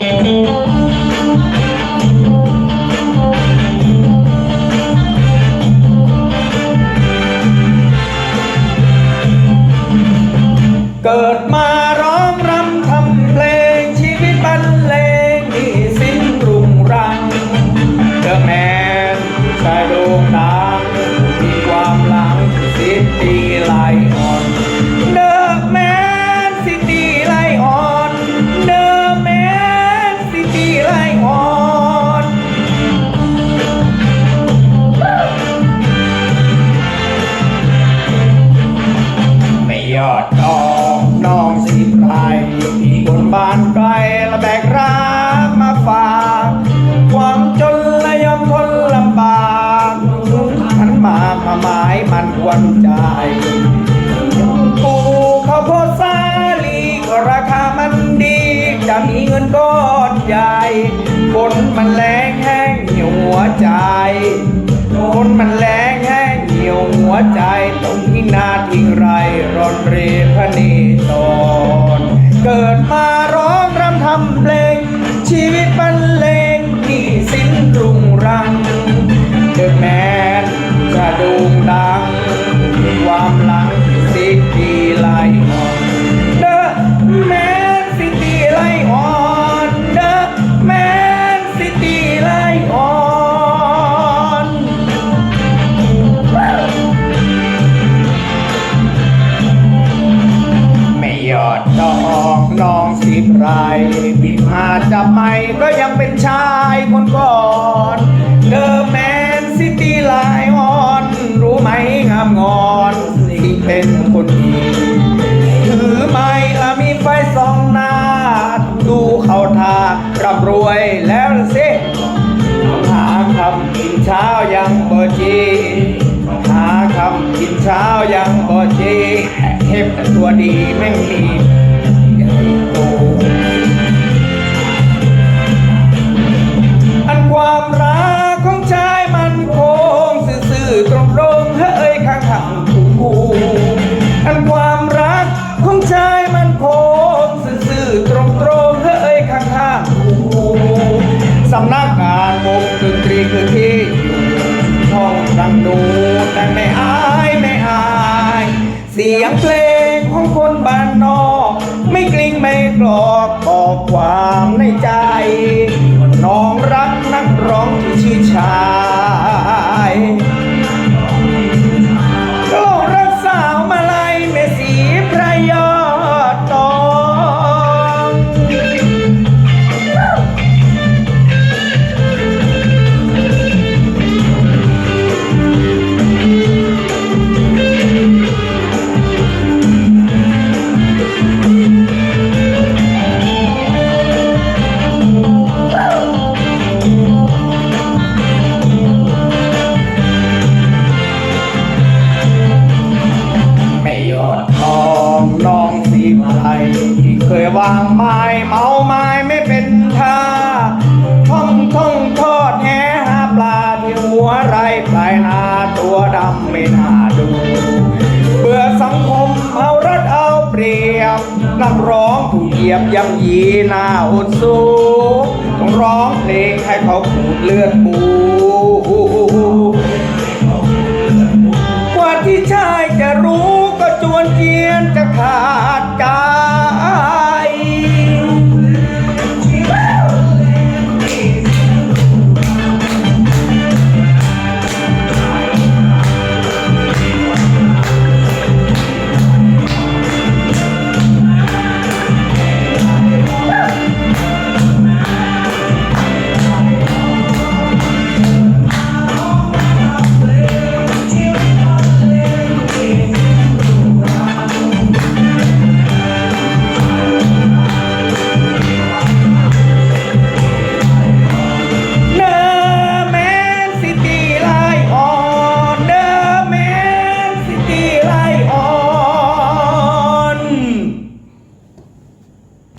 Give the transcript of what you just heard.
เกิดมา ที่คนบ้านไกลและแบกรักมาฝากความจนและยอมทนลำบากขันมากมาหมายมันควนใจปลูกข้าวโพดสาลีก็ราคามันดี จะมีเงินก้อนใหญ่ฝนมันแรงแห้งเหี่ยวหัวใจคนมันแรงแห้งเหี่ยวหัวใจต้องทิ้งนาทิ้งไรรอนเรพระเนตร เกิดมาร้องรำทำเพลง มาจับไม่ก็ยังเป็นชายคนก่อนเดอะแมนซิตี้ไลออน รู้ไหมงามงอนสิ่เป็นคนดีถือไม้และมีไฟสองหน้า ดูเขาทาร่ำรวยแล้วสิหาคำกินเช้ายังบ่จีหาคำกินเช้ายังบ่จีเทพต่ตัวดีแม่งมี เสียงเพลงของคนบ้านนอก ไม่กลิ้งไม่กรอกบอกความในใจ น้องรักนักร้องที่ชื่อชา วางไม้เมาไม้ไม่เป็นท่าท่องท่องทอดแหหาปลาที่หัวไรปลายนาตัวดำไม่น่าดู เบื่อสังคมเอารัดเอาเปรียบนักร้องถูกเหยียบย่ำยีหน้าอดสู้ต้องร้องเพลงให้เขาขูดเลือดปูกว่าที่ชายจะรู้ก็จวนเจียนจะขาดใจ